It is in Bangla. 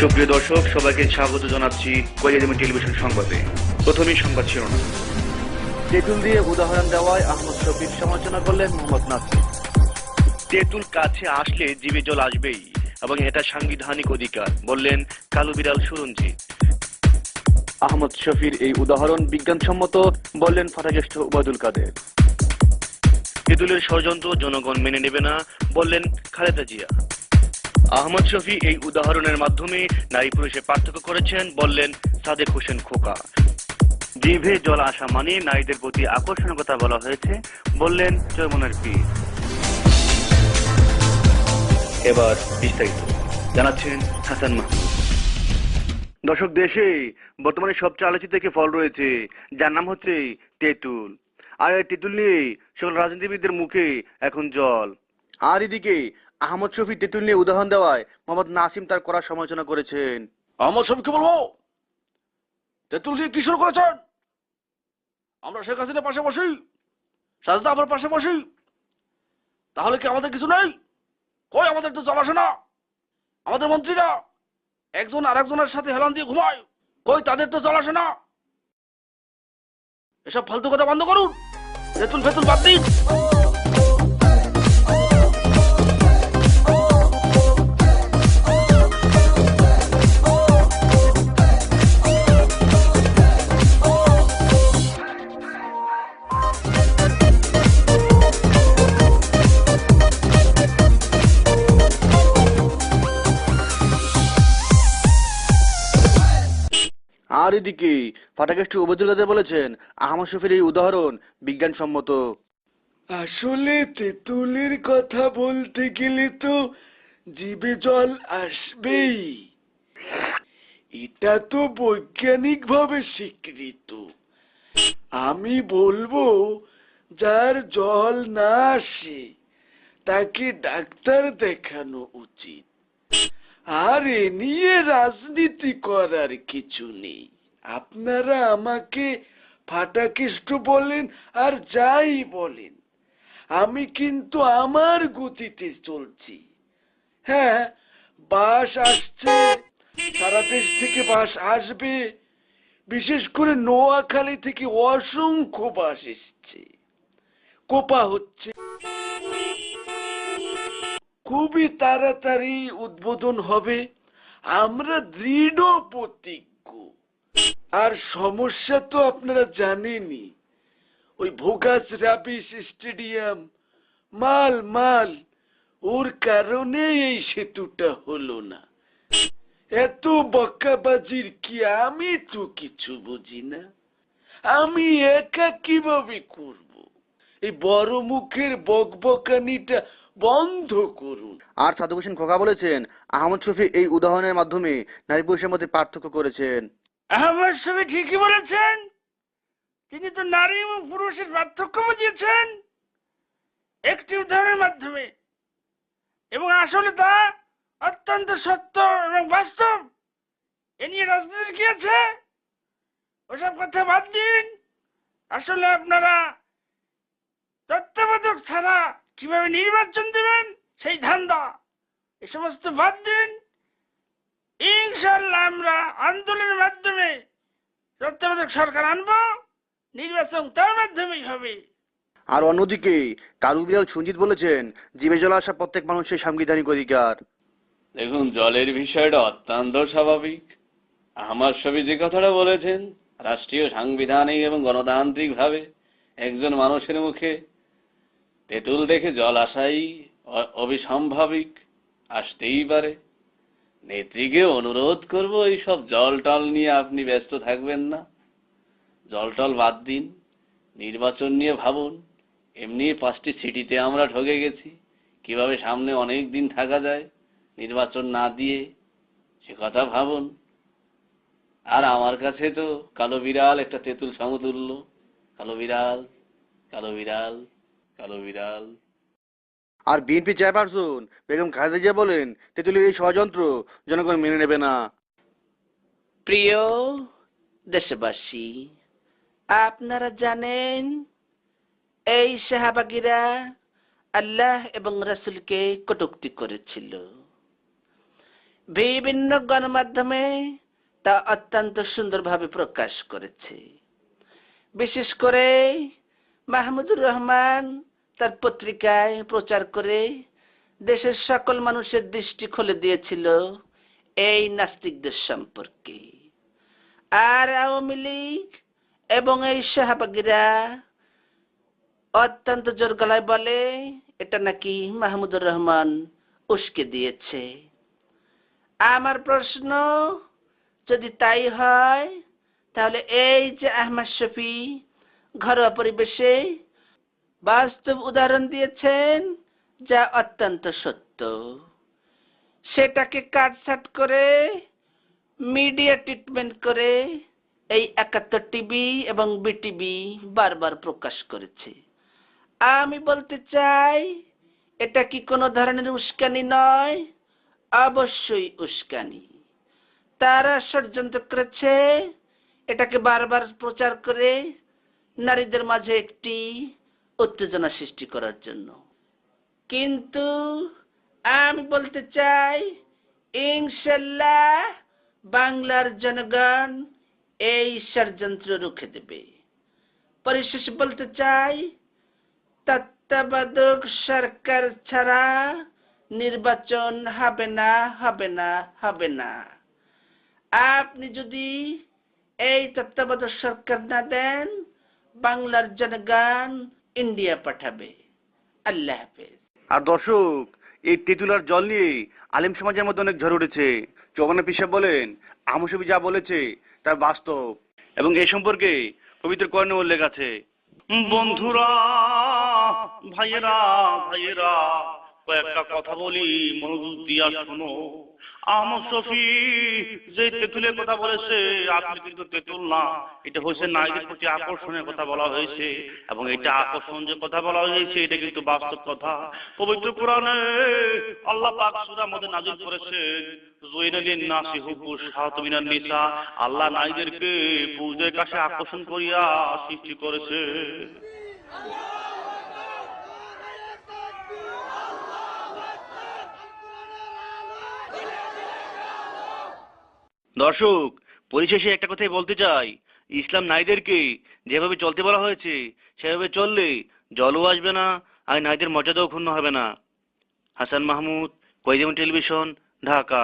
সুপ্রিয় দর্শক সবাইকে স্বাগত জানাচ্ছি কলিয়াজমি টেলিভিশন সংবাদে। প্রথমেই সংবাদ শিরোনাম। তেঁতুল দিয়ে উদাহরণ দেওয়ায় আহমদ শফিক সমালোচনা করলেন মোহাম্মদ নাসির। তেঁতুল কাছে আসলে জীবে জল আসবেই এবং এটা সাংবিধানিক অধিকার বললেন কালু বিড়াল সুরঞ্জিত আহমদ শফির এই উদাহরণ বিজ্ঞানসম্মত বললেন ফাটাকেষ্ট উবাদুল কাদের। তেঁতুলের ষড়যন্ত্র জনগণ মেনে নেবে না বললেন খালেদা জিয়া। আহমদ শফি এই উদাহরণের মাধ্যমে নারী পুরুষে পার্থক্য করেছেন, বললেন সাদেক হোসেন খোকা। জিভে জল আসা মানে নারীদের প্রতি আকর্ষণের কথা বলা হয়েছে, বললেন চৈমনের পীর। এবার বিস্তারিত। জানাচ্ছেন হাসান মাহমুদ। দর্শক দেশে বর্তমানে সবচেয়ে আলোচিত একটি ফল রয়েছে, যার নাম হচ্ছে তেঁতুল। আর এই তেঁতুল নিয়ে সকল রাজনীতিবিদদের মুখে এখন জল। আর এদিকে আহমদ শফি তেঁতুল নিয়ে উদাহরণ দেওয়ায় মোহাম্মদ নাসিম তার করার সমালোচনা করেছেন। আহমদ সবকে বলব? তেঁতুল কি শুরু করেছেন? আমরা শেখ হাসিনার পাশে বসি, সাজদা আমার পাশে বসি। তাহলে কি আমাদের কিছু নেই? কই আমাদের তো জল আসে আমাদের মন্ত্রীরা একজন আর একজনের সাথে হেলান দিয়ে ঘুমায়। কই তাদের তো জল আসে এসব ফালতু কথা বন্ধ করুন। তেঁতুল ফেতুল বাদ দিন। আর এদিকে ফাটাকেষ্ট উবাদুল কাদের বলেছেন আহমদ শফির এই উদাহরণ বিজ্ঞানসম্মত। আসলে তেঁতুলের কথা বলতে গেলে তো জিভে জল আসবেই। এটা তো বৈজ্ঞানিক ভাবে স্বীকৃত। আমি বলব, যার জল না আসে, তাকে ডাক্তার দেখানো উচিত। আর এ নিয়ে রাজনীতি করার কিছু নেই। আপনারা আমাকে ফাটাকেষ্ট বলেন আর যাই বলেন, আমি কিন্তু আমার গতিতে চলছি। হ্যাঁ বাস আসছে, সারা দেশ থেকে বাস আসবে, বিশেষ করে নোয়াখালী থেকে অসংখ্য বাস এসছে। কোপা হচ্ছে। খুবই তাড়াতাড়ি উদ্বোধন হবে। আমরা দৃঢ় প্রতিজ্ঞ। আর সমস্যা তো আপনারা জানেনই। ওই ভোগাস রাবিশ স্টেডিয়াম, মাল মাল, ওর কারণে এই সেতুটা হলো না। এত বক্কাবাজির কি আমি তো কিছু বুঝি না। আমি একা কীভাবে করব? এই বড় মুখের বকবকানিটা বন্ধ করুন। আর সাদু হোসেন খোকা বলেছেন, আহমদ শফি এই উদাহরণের মাধ্যমে নারী পুরুষের মধ্যে পার্থক্য করেছেন। আহমদ শফি ঠিকই বলেছেন। তিনি তো নারী এবং পুরুষের পার্থক্য বুঝিয়েছেন। একটি উদাহরণের মাধ্যমে। এবং আসলে তা অত্যন্ত সত্য এবং বাস্তব। এ নিয়ে রাজনীতির কি আছে? ওসব কথা বাদ দিন। আসলে আপনারা তত্ত্বাবধায়ক ছাড়া কীভাবে নির্বাচন দেবেন সেই ধান্দা, এ সমস্ত বাদ দিন। ইনশাল্লাহ আমরা আন্দোলনের মাধ্যমে তত্ত্বাবধায়ক সরকার আনব নির্বাচন তার মাধ্যমেই হবে। আর অন্যদিকে কালু বিড়াল সঞ্জিত বলেছেন জীবে জল আসা প্রত্যেক মানুষের সাংবিধানিক অধিকার। দেখুন জলের বিষয়টা অত্যন্ত স্বাভাবিক। আমার ছবি যে কথাটা বলেছেন রাষ্ট্রীয় সাংবিধানিক এবং গণতান্ত্রিক ভাবে একজন মানুষের মুখে তেঁতুল দেখে জল আসাই অ- অবিসম্ভাবিক আসতেই পারে। নেত্রীকে অনুরোধ করব, এইসব জল টল নিয়ে আপনি ব্যস্ত থাকবেন না। জল টল বাদ দিন, নির্বাচন নিয়ে ভাবুন। এমনি পাঁচটি সিটিতে আমরা ঠকে গেছি। কীভাবে সামনে অনেক দিন থাকা যায়, নির্বাচন না দিয়ে সে কথা ভাবুন। আর আমার কাছে তো কালো বিড়াল একটা তেঁতুল সমতুল্য। কালো বিড়াল কালো বিড়াল কালো বিড়াল। আর বিএনপি চেয়ারপারসন বেগম খালেদা বলেন তেঁতুলের এই ষড়যন্ত্র জনগণ মেনে নেবে না। প্রিয় দেশবাসী, আপনারা জানেন, এই সাহাবাগীরা আল্লাহ এবং রাসূলকে কটুক্তি করেছিল। বিভিন্ন গণমাধ্যমে তা অত্যন্ত সুন্দরভাবে প্রকাশ করেছে। বিশেষ করে মাহমুদুর রহমান তার পত্রিকায় প্রচার করে দেশের সকল মানুষের দৃষ্টি খুলে দিয়েছিল এই নাস্তিকদের সম্পর্কে। আর আওয়ামী লীগ এবং এই শাহবাগীরা অত্যন্ত জোর গলায় বলে, এটা নাকি মাহমুদুর রহমান উস্কে দিয়েছে। আমার প্রশ্ন, যদি তাই হয়, তাহলে এই যে আহমদ শফি ঘরোয়া পরিবেশে বাস্তব উদাহরণ দিয়েছেন, যা অত্যন্ত সত্য। সেটাকে কাটছাট করে মিডিয়া ট্রিটমেন্ট করে এই একাত্তর টিভি এবং বিটিভি বারবার প্রকাশ করেছে। আমি বলতে চাই, এটা কি কোনো ধরনের উস্কানি নয়? অবশ্যই উস্কানি। তারা ষড়যন্ত্র করেছে, এটাকে বারবার প্রচার করে নারীদের মাঝে একটি উত্তেজনা সৃষ্টি করার জন্য। কিন্তু আমি বলতে চাই ইনশাল্লাহ বাংলার জনগণ এই ষড়যন্ত্র রুখে দেবে। পরিশেষে বলতে চাই, তত্ত্বাবধায়ক সরকার ছাড়া নির্বাচন হবে না হবে না হবে না। আপনি যদি এই তত্ত্বাবধায়ক সরকার না দেন, বাংলার জনগণ ইন্ডিয়া পাঠাবে। আল্লাহ হাফেজ। আর দর্শক, এই তেঁতুলার জল নিয়ে আলিম সমাজের মধ্যে অনেক ঝড় উঠেছে। চৌবানা পিসাব বলেন, আমসবি যা বলেছে, তার বাস্তব। এবং এই সম্পর্কে পবিত্র কর্ণে উল্লেখ আছে, বন্ধুরা, ভাইয়েরা ভাইয়েরা, কয়েকটা কথা বলি, মনোযোগ দিয়া শোনো। আকর্ষণের কথা বলা হয়েছে, এবং এটা কথা বলা হয়েছে, এটা কিন্তু বাস্তব কথা। পবিত্র আল্লাহ পাক আল্লাহ নারীদেরকে কাছে আকর্ষণ করিয়া সৃষ্টি করেছে। দর্শক, পরিশেষে একটা কথাই বলতে চাই। ইসলাম নারীদেরকে যেভাবে চলতে বলা হয়েছে, সেভাবে চললে জলও আসবে না, আর নারীদের মর্যাদাও ক্ষুণ্ণ হবে না। হাসান মাহমুদ কৈদিম টেলিভিশন, ঢাকা।